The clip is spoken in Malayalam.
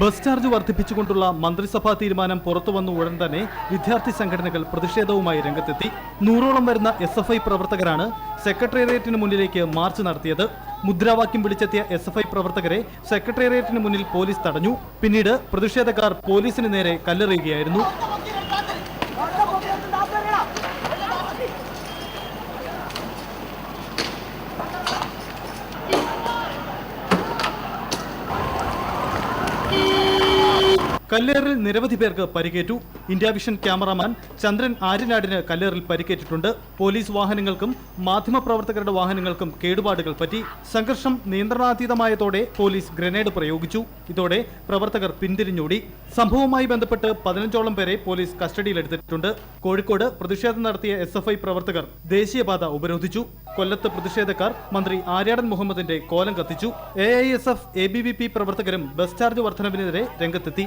ബസ് ചാർജ് വർദ്ധിപ്പിച്ചുകൊണ്ടുള്ള മന്ത്രിസഭാ തീരുമാനം പുറത്തുവന്ന ഉടൻ തന്നെ വിദ്യാർത്ഥി സംഘടനകൾ പ്രതിഷേധവുമായി രംഗത്തെത്തി. നൂറോളം വരുന്ന എസ് എഫ് ഐ പ്രവർത്തകരാണ് സെക്രട്ടേറിയറ്റിന് മുന്നിലേക്ക് മാർച്ച് നടത്തിയത്. മുദ്രാവാക്യം വിളിച്ചെത്തിയ എസ് എഫ് ഐ പ്രവർത്തകരെ സെക്രട്ടേറിയറ്റിന് മുന്നിൽ പോലീസ് തടഞ്ഞു. പിന്നീട് പ്രതിഷേധക്കാർ പോലീസിന് നേരെ കല്ലെറിയുകയായിരുന്നു. കല്ലേറിൽ നിരവധി പേർക്ക് പരിക്കേറ്റു. ഇന്ത്യ വിഷൻ ക്യാമറാമാൻ ചന്ദ്രൻ ആര്യനാടിന് കല്ലേറിൽ പരിക്കേറ്റിട്ടുണ്ട്. പോലീസ് വാഹനങ്ങൾക്കും മാധ്യമപ്രവർത്തകരുടെ വാഹനങ്ങൾക്കും കേടുപാടുകൾ പറ്റി സംഘർഷം നിയന്ത്രണാതീതമായതോടെ പോലീസ് ഗ്രനേഡ് പ്രയോഗിച്ചു. ഇതോടെ പ്രവർത്തകർ പിന്തിരിഞ്ഞോടി. സംഭവവുമായി ബന്ധപ്പെട്ട് പതിനഞ്ചോളം പേരെ പോലീസ് കസ്റ്റഡിയിലെടുത്തിട്ടുണ്ട്. കോഴിക്കോട് പ്രതിഷേധം നടത്തിയ എസ് പ്രവർത്തകർ ദേശീയപാത ഉപരോധിച്ചു. കൊല്ലത്ത് പ്രതിഷേധക്കാർ മന്ത്രി ആര്യാടൻ മുഹമ്മദിന്റെ കോലം കത്തിച്ചു. A I S F A B V P പ്രവർത്തകരും ബസ് ചാർജ് വർധനവിനെതിരെ രംഗത്തെത്തി.